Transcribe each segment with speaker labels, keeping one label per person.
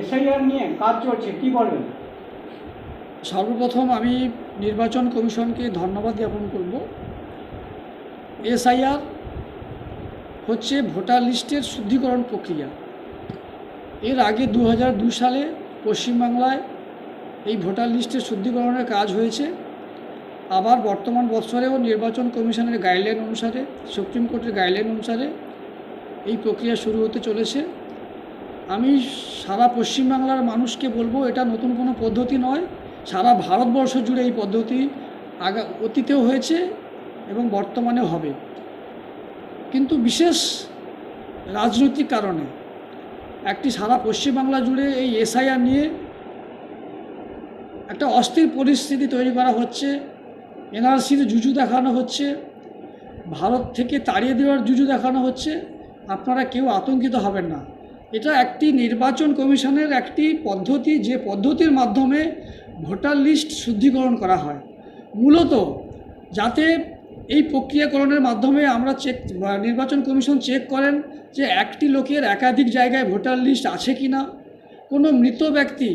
Speaker 1: SIR নিয়ে কাজ চলছে, কি বলবেন?
Speaker 2: সর্বপ্রথম আমি নির্বাচন কমিশনকে ধন্যবাদ জ্ঞাপন করব। এসআইআর হচ্ছে ভোটার লিস্টের শুদ্ধিকরণ প্রক্রিয়া। এর আগে দু সালে পশ্চিমবাংলায় এই ভোটার লিস্টের শুদ্ধিকরণের কাজ হয়েছে। আবার বর্তমান বৎসরেও নির্বাচন কমিশনের গাইডলাইন অনুসারে, সুপ্রিম কোর্টের গাইডলাইন অনুসারে এই প্রক্রিয়া শুরু হতে চলেছে। আমি সারা পশ্চিমবাংলার মানুষকে বলব, এটা নতুন কোনো পদ্ধতি নয়। সারা ভারতবর্ষ জুড়ে এই পদ্ধতি আগা, অতীতেও হয়েছে এবং বর্তমানে হবে। কিন্তু বিশেষ রাজনৈতিক কারণে একটি সারা পশ্চিমবাংলা জুড়ে এই এসআইআর নিয়ে একটা অস্থির পরিস্থিতি তৈরি করা হচ্ছে। এনআরসির জুজু দেখানো হচ্ছে। ভারত থেকে তাড়িয়ে দেওয়ার জুজু দেখানো হচ্ছে। আপনারা কেউ আতঙ্কিত হবেন না। এটা একটি নির্বাচন কমিশনের একটি পদ্ধতি, যে পদ্ধতির মাধ্যমে ভোটার লিস্ট শুদ্ধিকরণ করা হয়। মূলত যাতে এই প্রক্রিয়াকরণের মাধ্যমে আমরা চেক, নির্বাচন কমিশন চেক করেন যে একটি লোকের একাধিক জায়গায় ভোটার লিস্ট আছে কি না কোনো মৃত ব্যক্তি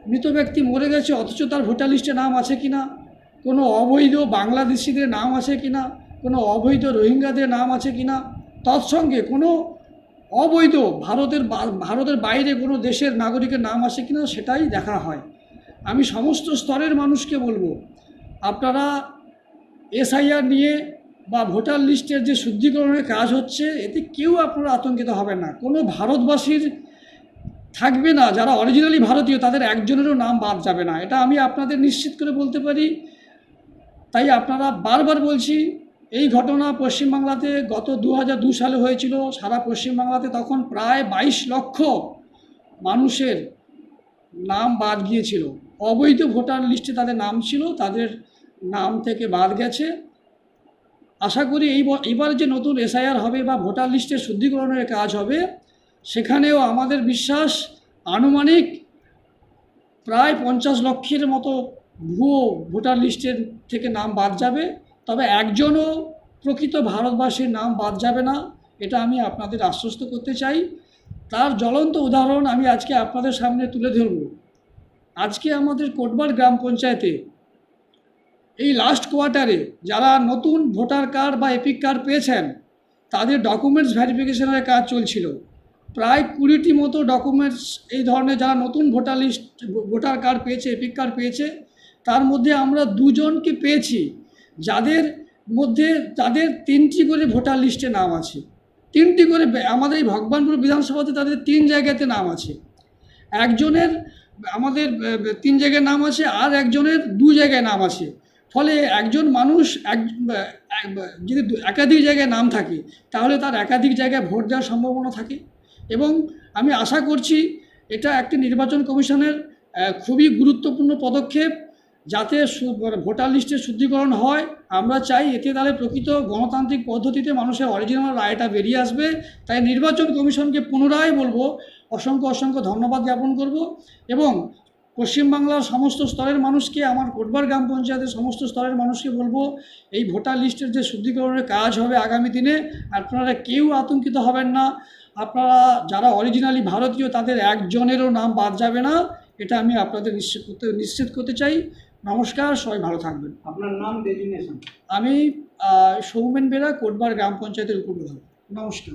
Speaker 2: মৃত ব্যক্তি মরে গেছে অথচ তার ভোটার লিস্টে নাম আছে কি না কোনো অবৈধ বাংলাদেশিদের নাম আছে কি না কোনো অবৈধ রোহিঙ্গাদের নাম আছে কি না তৎসঙ্গে কোনো অবৈধ ভারতের ভারতের বাইরে কোনো দেশের নাগরিকের নাম আসে কি না সেটাই দেখা হয়। আমি সমস্ত স্তরের মানুষকে বলব, আপনারা এসআইআর নিয়ে বা ভোটার লিস্টের যে শুদ্ধিকরণের কাজ হচ্ছে, এতে কেউ আপনারা আতঙ্কিত হবেন না। কোনো ভারতবাসীর থাকবে না, যারা অরিজিনালি ভারতীয়, তাদের একজনেরও নাম বাদ যাবে না। এটা আমি আপনাদের নিশ্চিত করে বলতে পারি। তাই আপনারা বারবার বলছি এই ঘটনা পশ্চিমবাংলাতে গত দু সালে হয়েছিল। সারা পশ্চিমবাংলাতে তখন প্রায় বাইশ লক্ষ মানুষের নাম বাদ গিয়েছিল। অবৈধ ভোটার লিস্টে তাদের নাম ছিল, তাদের নাম থেকে বাদ গেছে। আশা করি এই এবার যে নতুন এসআইআর হবে বা ভোটার লিস্টের শুদ্ধিকরণের কাজ হবে, সেখানেও আমাদের বিশ্বাস, আনুমানিক প্রায় পঞ্চাশ লক্ষের মতো ভুয়ো ভোটার লিস্টের থেকে নাম বাদ যাবে। তবে একজনও প্রকৃত ভারতবাসীর নাম বাদ যাবে না, এটা আমি আপনাদের আশ্বস্ত করতে চাই। তার জ্বলন্ত উদাহরণ আমি আজকে আপনাদের সামনে তুলে ধরব। আজকে আমাদের কোটবার গ্রাম পঞ্চায়েতে এই লাস্ট কোয়ার্টারে যারা নতুন ভোটার কার্ড বা এপিক কার্ড পেয়েছেন, তাদের ডকুমেন্টস ভেরিফিকেশনের কাজ চলছিল। প্রায় কুড়িটি মতো ডকুমেন্টস এই ধরনের যারা নতুন ভোটার লিস্ট ভোটার কার্ড পেয়েছে, এপিক কার্ড পেয়েছে, তার মধ্যে আমরা দুজনকে পেয়েছি। যাদের মধ্যে তাদের তিনটি করে ভোটার লিস্টে নাম আছে, তিনটি করে আমাদের এই ভগবানপুর বিধানসভাতে তাদের তিন জায়গাতে নাম আছে। একজনের, আমাদের তিন জায়গায় নাম আছে আর একজনের দু জায়গায় নাম আছে। ফলে একজন মানুষ এক যদি একাধিক জায়গায় নাম থাকে, তাহলে তার একাধিক জায়গায় ভোট দেওয়ার সম্ভাবনা থাকে এবং আমি আশা করছি এটা একটি নির্বাচন কমিশনের খুবই গুরুত্বপূর্ণ পদক্ষেপ। যাতে মানে ভোটার লিস্টের শুদ্ধিকরণ হয়, আমরা চাই এতে তাহলে প্রকৃত গণতান্ত্রিক পদ্ধতিতে মানুষের অরিজিনাল রায়টা বেরিয়ে আসবে। তাই নির্বাচন কমিশনকে পুনরায় বলব, অসংখ্য অসংখ্য ধন্যবাদ জ্ঞাপন করব এবং পশ্চিমবাংলার সমস্ত স্তরের মানুষকে, আমার কোটবার গ্রাম পঞ্চায়েতের সমস্ত স্তরের মানুষকে বলব, এই ভোটার লিস্টের যে শুদ্ধিকরণের কাজ হবে আগামী দিনে, আপনারা কেউ আতঙ্কিত হবেন না। আপনারা যারা অরিজিনালি ভারতীয়, তাদের একজনেরও নাম বাদ যাবে না। এটা আমি আপনাদের নিশ্চিত করতে নিশ্চিত করতে চাই। নমস্কার সবাই ভালো থাকবেন।
Speaker 1: আপনার নাম ডেজিগনেশন।
Speaker 2: আমি সৌমেন বেরা কোটবার গ্রাম পঞ্চায়েতের উপপ্রধান। নমস্কার।